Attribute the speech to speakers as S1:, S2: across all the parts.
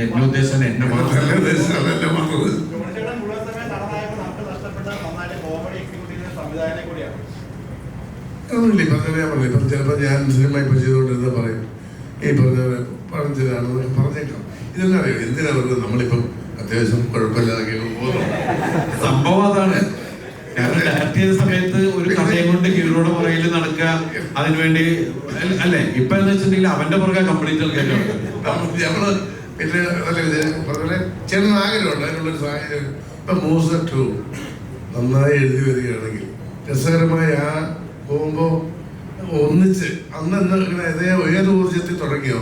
S1: എന്നാ
S2: ഉദ്ദേശം മാത്രമല്ല അതല്ല പറഞ്ഞത്
S3: ഒന്നുമില്ല ഇപ്പം തന്നെ ഞാൻ പറഞ്ഞു ഇപ്പം ചിലപ്പോൾ ഞാൻ സിനിമ ഇപ്പം ചെയ്തുകൊണ്ടിരുന്ന പറയും. ഈ പറഞ്ഞ പറഞ്ഞതാണ്. പറഞ്ഞേക്കാം. ഇതെല്ലാം അറിയാം? എന്തിനാ പറയുന്നത് നമ്മളിപ്പം അത്യാവശ്യം കുഴപ്പമില്ലാതെ പോകുന്നു.
S2: സംഭവം അതാണ്. ഞങ്ങൾ ഡയറക്ട് ചെയ്ത സമയത്ത് ഒരു കഥയും കൊണ്ട് ഹീറോയുടെ പുറകിൽ നടക്കുക അതിനുവേണ്ടി അല്ല- അല്ലേ? ഇപ്പൊ എന്ന് വെച്ചിട്ടുണ്ടെങ്കിൽ അവന്റെ പുറകെ കംപ്ലീറ്റ് ആൾക്കാർ
S3: പിന്നെ പറഞ്ഞ ആഗ്രഹമുണ്ട് അതിനുള്ളൊരു സാഹചര്യം ഇപ്പൊ മൂസ ടു നന്നായി എഴുതി വരികയാണെങ്കിൽ രസകരമായി ആ പോകുമ്പോ ഒന്നിച്ച് അന്ന് എന്താ ഇങ്ങനെ ഏത് ഊർജത്തിൽ തുടങ്ങിയോ?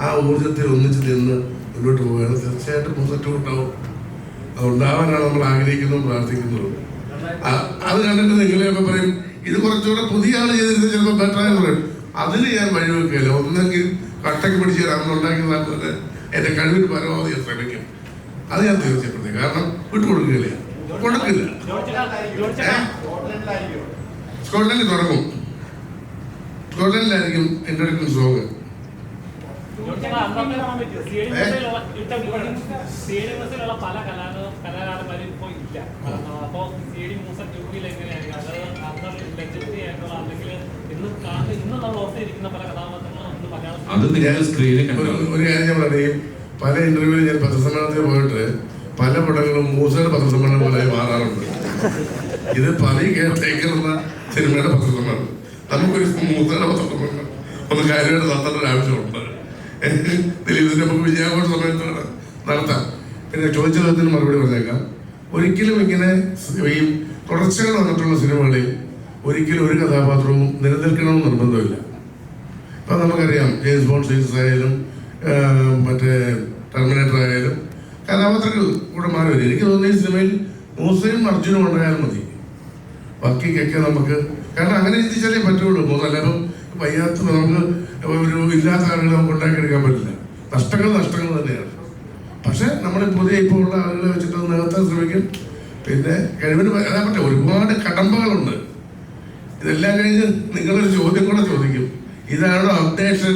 S3: ആ ഊർജത്തിൽ ഒന്നിച്ച് നിന്ന് മുന്നോട്ട് പോവുകയാണ്. തീർച്ചയായിട്ടും മുന്നോട്ട് അത് ഉണ്ടാവാനാണ് നമ്മൾ ആഗ്രഹിക്കുന്നതും പ്രാർത്ഥിക്കുന്നതും അത് കണ്ടിട്ട് നിങ്ങളെയൊക്കെ പറയും ഇത് കുറച്ചുകൂടെ പുതിയ ആൾ ചെയ്തിരുന്നത് ചിലപ്പോൾ ബെറ്റർ ആയെന്ന് പറയും. അതിന് ഞാൻ വഴിവെക്കുകയില്ല. ഒന്നെങ്കിൽ കട്ടക്ക് പിടിച്ച് അന്ന് ഉണ്ടാക്കിയതാണ് തന്നെ എന്റെ കഴിവിൽ പരമാവധി ഞാൻ ശ്രമിക്കും. അത് ഞാൻ തീർച്ചയായിട്ടും കാരണം വിട്ടുകൊടുക്കുകയില്ല. കൊടുക്കില്ല. സ്കോട്ട്ലൻഡിൽ തുടങ്ങും. സ്കോട്ട്ലൻഡിലായിരിക്കും ഇൻട്രഡക്ഷൻ സോങ്
S4: സ്റ്റേഡിയംസിലുള്ള പല കലാ കലാകാരന്മാരും ഇപ്പൊ ഇല്ല. അപ്പോ സ്റ്റേഡിയം മൂസ ട്യൂബിൽ എങ്ങനെയായിരിക്കും? അത് അന്ന് ലെജൻഡറി ആയിട്ടുള്ള അല്ലെങ്കിൽ ഇന്ന് കാണുന്ന ഇന്ന് നമ്മൾ ഓർത്തിരിക്കുന്ന പല കഥാപാത്രങ്ങളും മലയാളം
S3: ഒരു കാര്യം ഞാൻ പറയും പല ഇന്റർവ്യൂവിൽ ഞാൻ പത്രസമ്മേളനത്തിൽ പോയിട്ട് പല പടങ്ങളും മൂസയുടെ പത്രസമ്മേളനം പോലെ മാറാറുണ്ട്. ഇത് പല കേരളത്തേക്കുള്ള സിനിമയുടെ പത്രസമ്മേളനം. നമുക്കൊരു മൂസയുടെ പത്രസമ്മേളനം. ഒന്ന് കാര്യമായിട്ട് നടത്തേണ്ട ഒരു ആവശ്യമുണ്ട്. ദിലീപിന്റെ നമുക്ക് വിജയാഘോഷ സമയത്ത് നടത്താം. പിന്നെ ചോദിച്ച ചോദ്യത്തിന് മറുപടി പറഞ്ഞേക്കാം. ഒരിക്കലും ഇങ്ങനെ ഈ തുടർച്ചകൾ വന്നിട്ടുള്ള സിനിമകളിൽ ഒരിക്കലും ഒരു കഥാപാത്രവും നിലനിൽക്കണമെന്ന് നിർബന്ധമില്ല. ഇപ്പം നമുക്കറിയാം ജെയിംസ് ബോൺ സീരീസ് ആയാലും മറ്റേ ടെർമിനേറ്റർ ആയാലും കഥാപാത്രങ്ങൾ കൂടെ മാറി വരും. എനിക്ക് തോന്നുന്നു ഈ സിനിമയിൽ മൂസയും അർജുനും ഉണ്ടായാലും മതി. ബാക്കിക്കൊക്കെ നമുക്ക് കാരണം അങ്ങനെ ചിന്തിച്ചാലേ പറ്റുള്ളൂ. മൂന്നല്ല വയ്യാത്ത നമുക്ക് ഒരു ഇല്ലാത്ത ആളുകളെ നമുക്ക് ഉണ്ടാക്കിയെടുക്കാൻ പറ്റില്ല. നഷ്ടങ്ങൾ നഷ്ടങ്ങൾ തന്നെയാണ്. പക്ഷെ നമ്മൾ പുതിയ ഇപ്പോൾ ഉള്ള ആളുകളെ വെച്ചിട്ട് നികത്താൻ ശ്രമിക്കും. പിന്നെ കഴിവിന് അതാ പറ്റും ഒരുപാട് കടമ്പകളുണ്ട്. ഇതെല്ലാം കഴിഞ്ഞ് നിങ്ങളൊരു ചോദ്യം കൂടെ ചോദിക്കും. ഇതാണോ അപ്ഡേഷൻ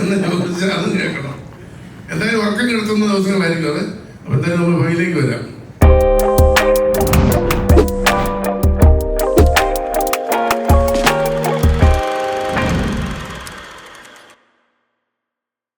S3: എന്ന് ചോദിച്ചാൽ അതും കേൾക്കണം. എന്തായാലും ഉറക്കം കിടത്തുന്ന ദിവസങ്ങളായിരിക്കും അത്. അപ്പൊ എന്തായാലും നമ്മൾ ഫൈലേക്ക് വരാം.